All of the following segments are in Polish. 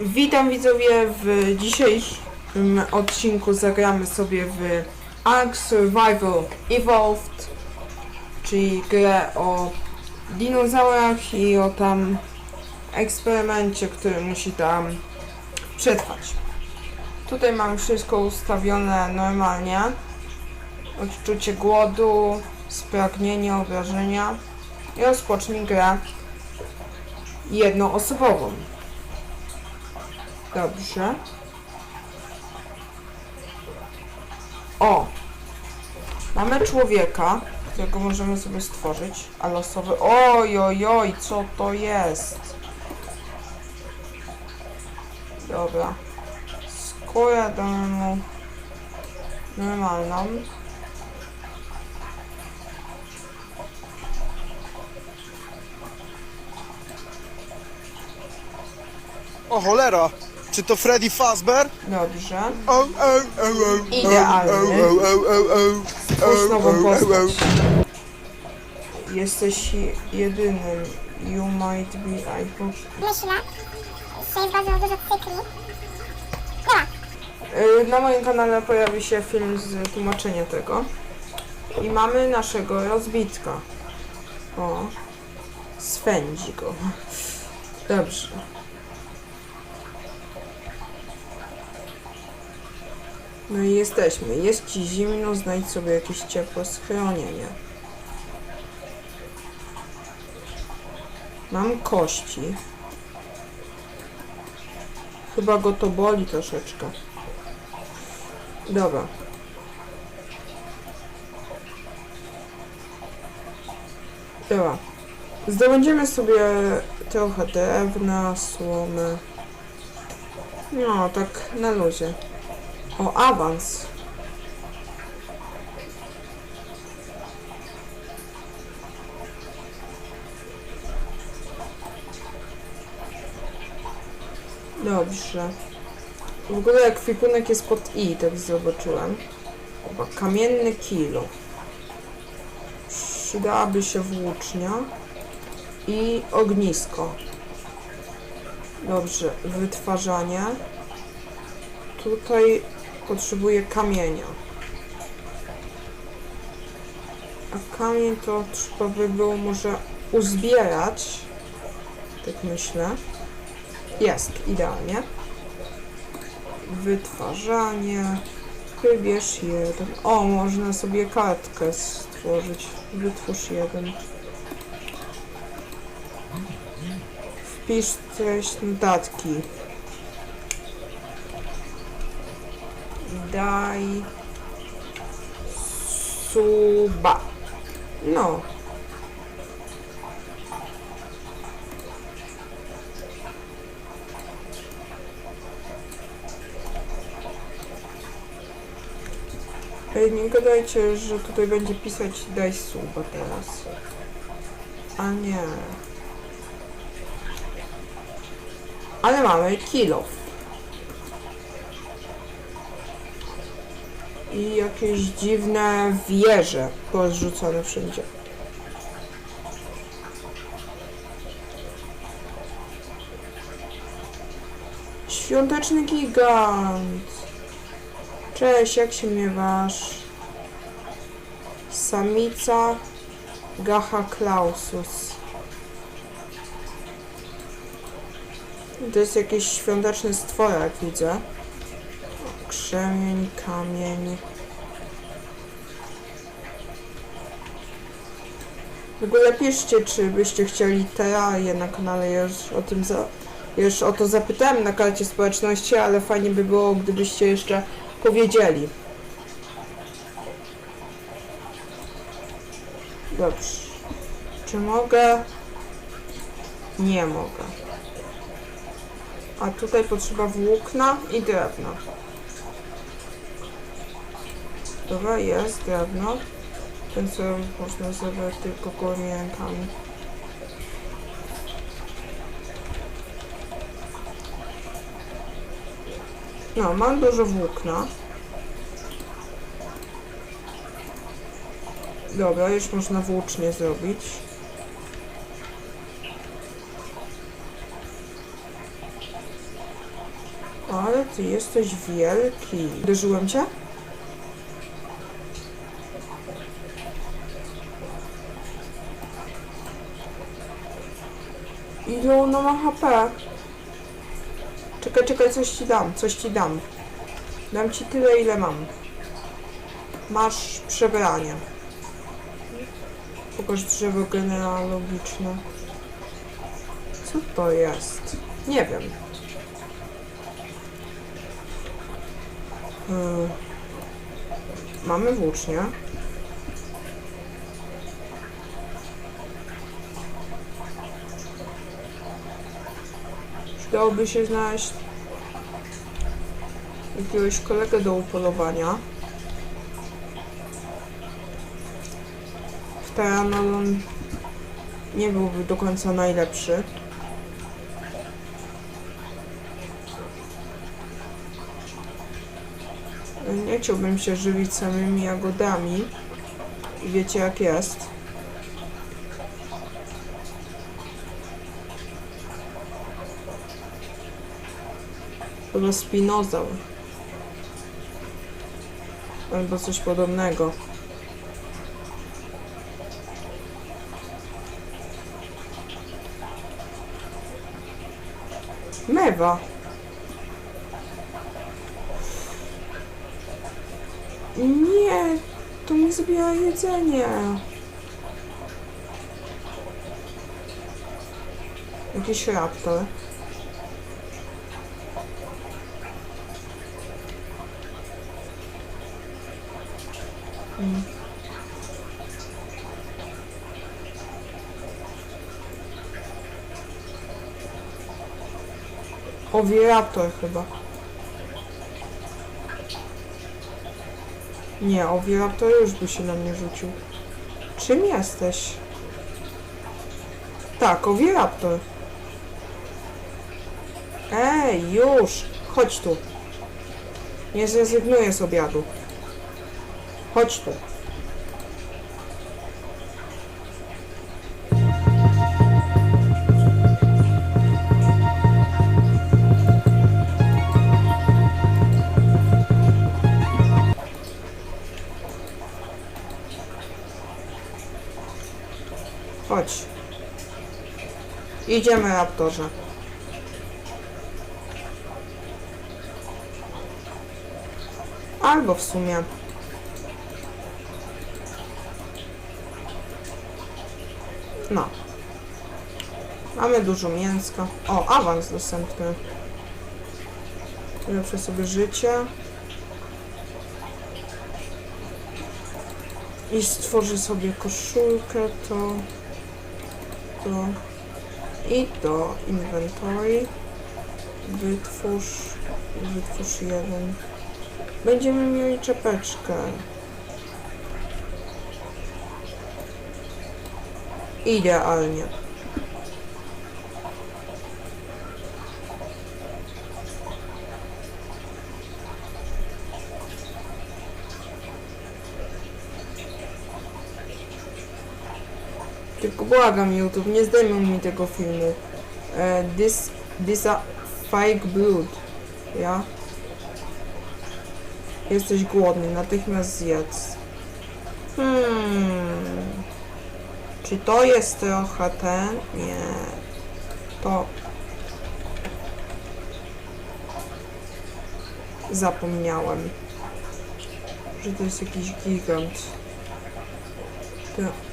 Witam widzowie w dzisiejszym odcinku zagramy sobie w Ark Survival Evolved, czyli grę o dinozaurach i o tam eksperymencie, który musi tam przetrwać. Tutaj mam wszystko ustawione normalnie. Odczucie głodu, spragnienie, obrażenia. I rozpocznij grę jednoosobową. Dobrze. O! Mamy człowieka, którego możemy sobie stworzyć, a losowy... Oj, oj, oj, co to jest? Dobra. Skórę damy normalną. O cholera! Czy to Freddy Fazbear? Dobrze. O, Spójrz nową postać. Jesteś jedynym. You might be I myślę, że jest bardzo dużo cykli. Dobra, Y, Na moim kanale pojawi się film z tłumaczenia tego. I mamy naszego rozbitka. O. Swędzi go. Dobrze. No i jesteśmy. Jest ci zimno, znajdź sobie jakieś ciepłe schronienie. Mam kości. Chyba go to boli troszeczkę. Dobra. Dobra. Zdobędziemy sobie trochę drewna, słomy. No, tak na luzie. O, awans. Dobrze. W ogóle ekwipunek jest pod I, tak zobaczyłem. Chyba kamienny kilo. Przydałaby się włócznia i ognisko. Dobrze, wytwarzanie. Tutaj potrzebuję kamienia. A kamień to trzeba by było może uzbierać. Tak myślę. Jest, idealnie wytwarzanie. Wybierz jeden. O, można sobie kartkę stworzyć. Wytwórz jeden. Wpisz treść notatki. Daj suba. No. Ej, nie gadajcie, że tutaj będzie pisać daj suba teraz. A nie. Ale mamy kilof. I jakieś dziwne wieże porozrzucone wszędzie. Świąteczny gigant. Cześć, jak się miewasz? Samica Gacha Klausus. To jest jakiś świąteczny stworek, widzę. Krzemień, kamień. W ogóle piszcie, czy byście chcieli terarię na kanale. Ja już o tym za... już o to zapytałem na karcie społeczności, ale fajnie by było, gdybyście jeszcze powiedzieli. Dobrze. Czy mogę? Nie mogę. A tutaj potrzeba włókna i drewna. Dobra, jest drewno. Ten co można zebrać tylko gołymi rękami. No, mam dużo włókna. Dobra, już można włócznie zrobić. Ale ty jesteś wielki. Uderzyłem cię? Ile ona ma HP? Czekaj, czekaj, coś ci dam, coś ci dam. Dam ci tyle, ile mam. Masz przebranie. Pokaż drzewo genealogiczne. Co to jest? Nie wiem. Yy. Mamy włócznie. Przydałoby się znaleźć jakiegoś kolegę do upolowania. W Terranolon nie byłby do końca najlepszy. Nie chciałbym się żywić samymi jagodami. Wiecie jak jest. Chyba spinozaur. Albo coś podobnego. Mewa. Nie, to mi zabiera jedzenie. Jakiś raptor. Mm. Chyba. Nie, Oviraptor już by się na mnie rzucił. Czym jesteś? Tak, Oviraptor. Ej, już! Chodź tu. Nie zrezygnuję z obiadu. Chodź tu. Chodź. Idziemy, raptorze. Albo w sumie. No. Mamy dużo mięska. O, awans dostępny. Lepsze sobie życie. I stworzę sobie koszulkę, to... To... I to inventory. Wytwórz... Wytwórz jeden. Będziemy mieli czepeczkę. Idealnie. Tylko błagam YouTube, nie zdejmuj mi tego filmu. E, this, this a fake blood. Ja? Jesteś głodny, natychmiast zjedz. Hmm. Czy to jest trochę ten? Nie. To... Zapomniałem. Że to jest jakiś gigant.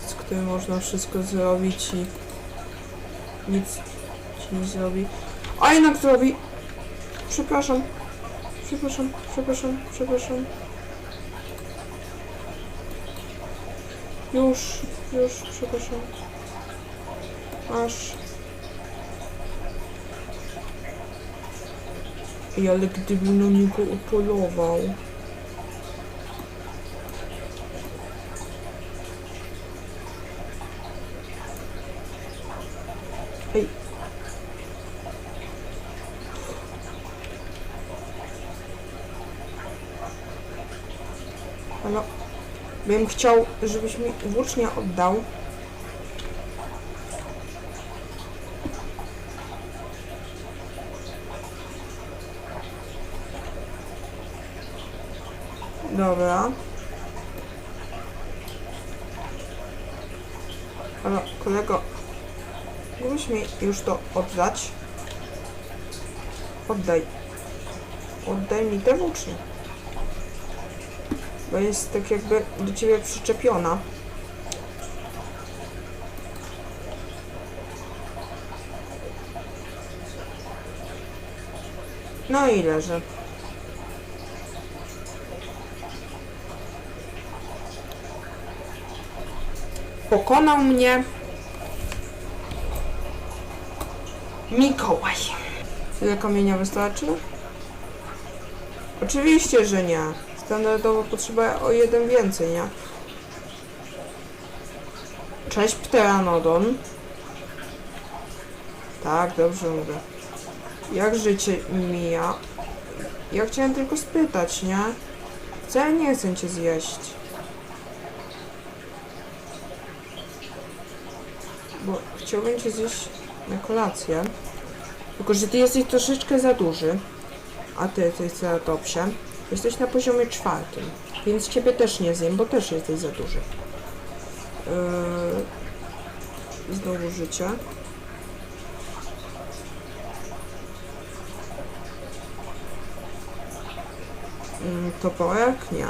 Z którym można wszystko zrobić i... Nic ci nie zrobi. A jednak zrobi! Przepraszam. Przepraszam, przepraszam, przepraszam. Już, już, przepraszam. Aż. I ale gdyby na niego upolował. Bym chciał, żebyś mi włócznia oddał. Dobra. Ale kolego, mógłbyś mi już to oddać? Oddaj. Oddaj mi te włócznie. Bo jest tak jakby do ciebie przyczepiona. No i leży. Pokonał mnie Mikołaj. Ile kamienia wystarczy? Oczywiście, że nie. Standardowo potrzeba o jeden więcej, nie? Cześć Pteranodon. Tak, dobrze mówię. Jak życie mija? Ja chciałem tylko spytać, nie? Wcale nie chcę cię zjeść. Bo chciałbym cię zjeść na kolację. Tylko, że ty jesteś troszeczkę za duży. A ty jesteś ceratopsie. Jesteś na poziomie czwartym. Więc ciebie też nie zjem, bo też jesteś za duży. Yy... Znowu życie. Mm, Toporek? Nie.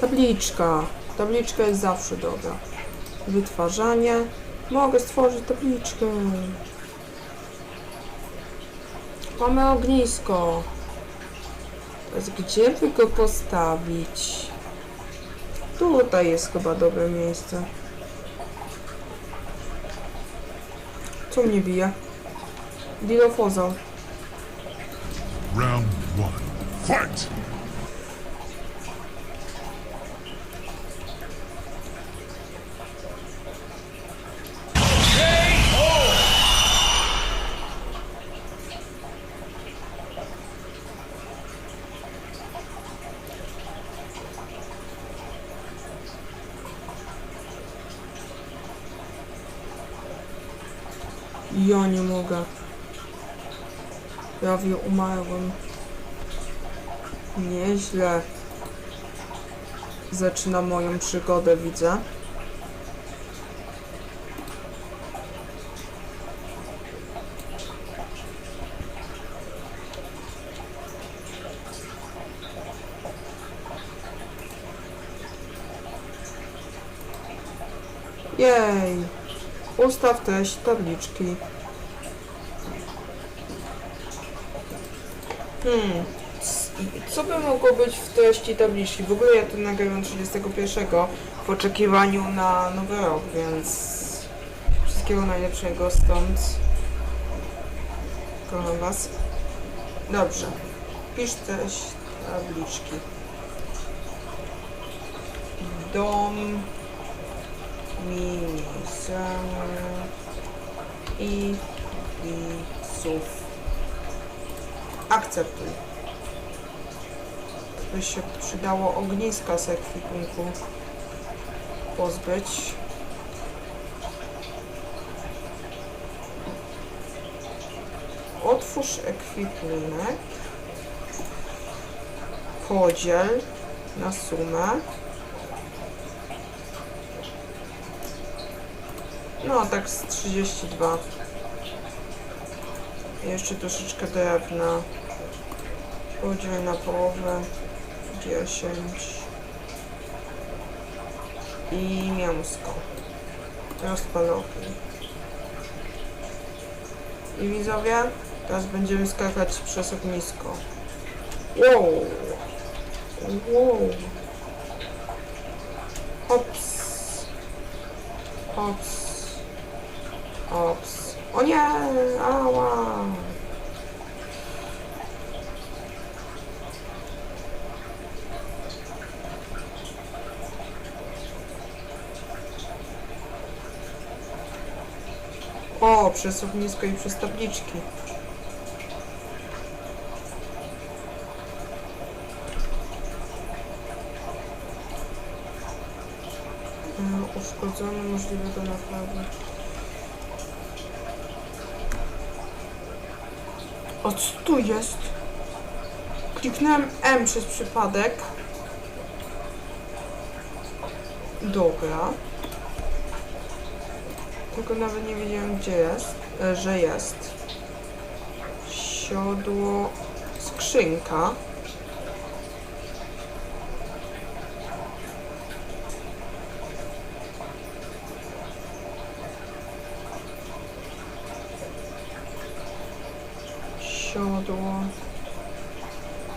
Tabliczka. Tabliczka jest zawsze dobra. Wytwarzanie. Mogę stworzyć tabliczkę. Mamy ognisko. Gdzie by go postawić? Tutaj jest chyba dobre miejsce. Co mnie bije? Dilofozał. Round one. Fight! Ja nie mogę. Prawie umarłem. Nieźle. Zaczyna moją przygodę, widzę. Jej. Ustaw treść tabliczki. Hmm. Co by mogło być w treści tabliczki? W ogóle ja to nagrywam 31 w oczekiwaniu na nowy rok, więc wszystkiego najlepszego stąd. Kocham Was. Dobrze. Pisz treść tabliczki. Dom minisem i widzów. Akceptuj. By się przydało ogniska z ekwipunku pozbyć. Otwórz ekwipunek. Podziel na sumę. No, tak z 32. Jeszcze troszeczkę drewna. Podziel na połowę. 10. I mięsko. Rozpalowy. I widzowie, teraz będziemy skakać przez ognisko. Wow! Wow! Hops! Hops! Ops. O nie! Ała! O, przez ognisko i przez tabliczki. E, Uszkodzony, możliwe do naprawy. O, co tu jest? Kliknąłem M przez przypadek. Dobra. Tylko nawet nie wiedziałem gdzie jest, e, że jest. Siodło, skrzynka. Siodło.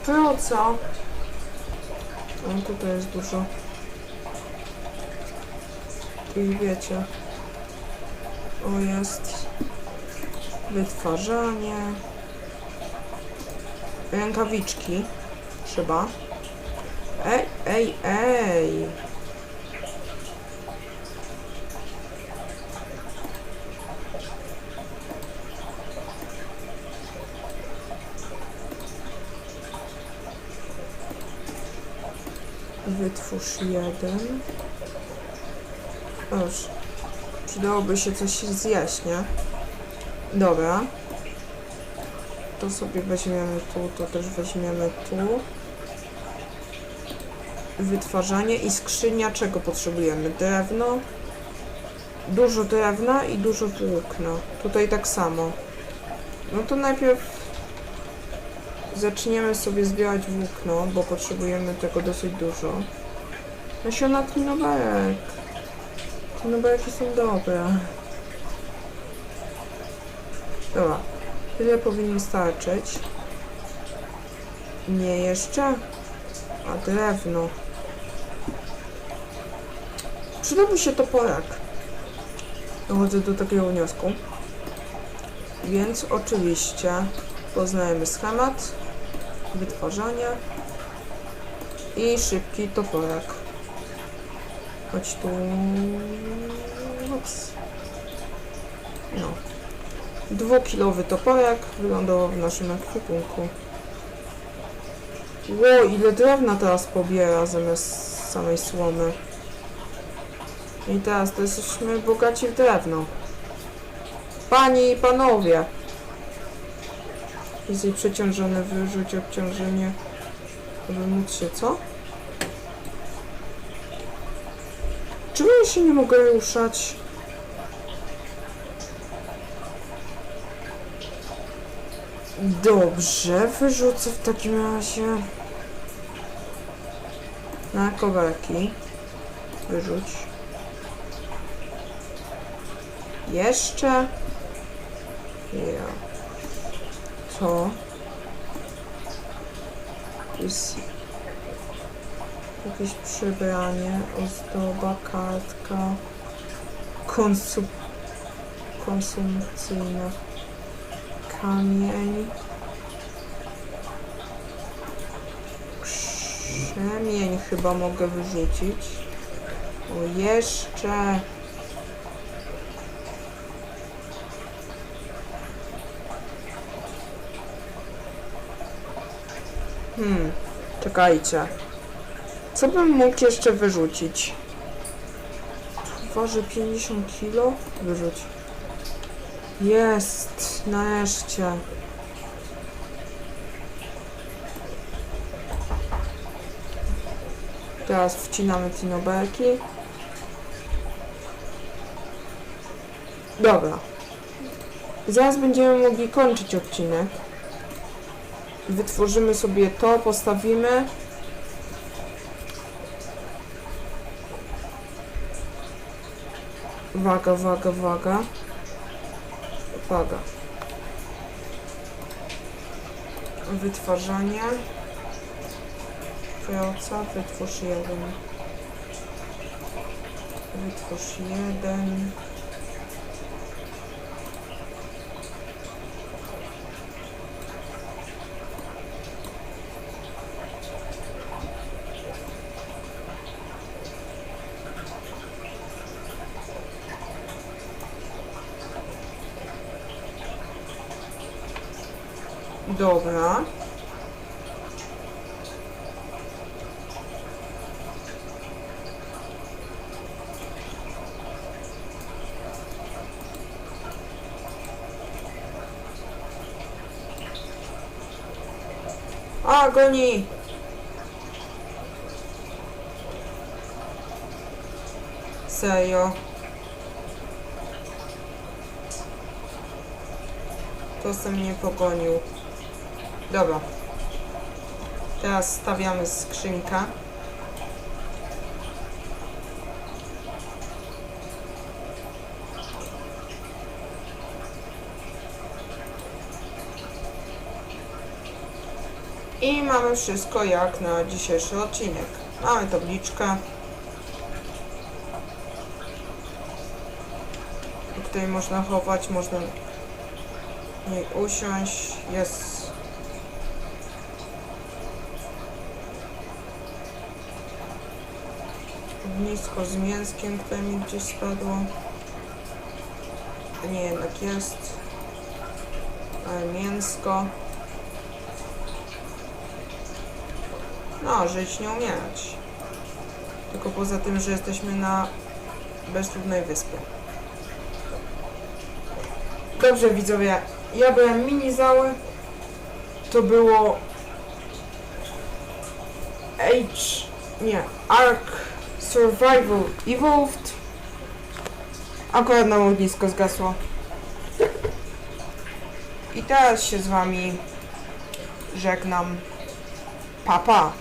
Proca. No tutaj jest dużo. I wiecie. O jest. Wytwarzanie. Rękawiczki. Trzeba. Ej, ej, ej. Wytwórz jeden. Już. Przydałoby się coś zjeść, nie? Dobra. To sobie weźmiemy tu, to też weźmiemy tu. Wytwarzanie i skrzynia czego potrzebujemy? Drewno. Dużo drewna i dużo włókna. Tutaj tak samo. No to najpierw zaczniemy sobie zbierać włókno, bo potrzebujemy tego dosyć dużo. Nasiona tinoberek. Tinoberki są dobre. Dobra. Tyle powinno starczyć. Nie jeszcze? A drewno. Przydałby się toporek. Dochodzę do takiego wniosku. Więc oczywiście poznajemy schemat wytwarzania i szybki toporek. Chodź tu. Ups. No. Dwukilowy toporek wylądował w naszym ekwipunku. Ło, ile drewna teraz pobiera zamiast samej słomy. I teraz to jesteśmy bogaci w drewno. Panie i panowie. Jesteś przeciążony, wyrzuć obciążenie. Aby móc się, co? Czemu ja się nie mogę ruszać? Dobrze, wyrzucę w takim razie na kowalki. Wyrzuć. Jeszcze. Ja. To. Jest jakieś przebranie, ozdoba, kartka. Konsum... Konsumpcyjna. Kamień. Krzemień chyba mogę wyrzucić. O, jeszcze. Hmm, czekajcie. Co bym mógł jeszcze wyrzucić? Waży 50 kilo? Wyrzuć. Jest, nareszcie. Teraz wcinamy tinobelki. Dobra. Zaraz będziemy mogli kończyć odcinek. Wytworzymy sobie to, postawimy. Waga, waga, waga. Waga. Wytwarzanie. Praca, wytwórz jeden. Wytwórz jeden. Dobra. A, goni! Serio. To se mnie pogonił. Dobra. Teraz stawiamy skrzynkę. I mamy wszystko jak na dzisiejszy odcinek. Mamy tabliczkę. Tutaj można chować, można w niej usiąść. Jest ognisko z mięskiem, które mi gdzieś spadło. Nie, jednak jest. Mięsko. No, żyć nie umierać. Tylko poza tym, że jesteśmy na bezludnej wyspie. Dobrze widzowie, ja byłem minizały. To było H, nie, Ark Survival Evolved. Akurat nam ognisko zgasło. I teraz się z wami żegnam. Papa. Pa.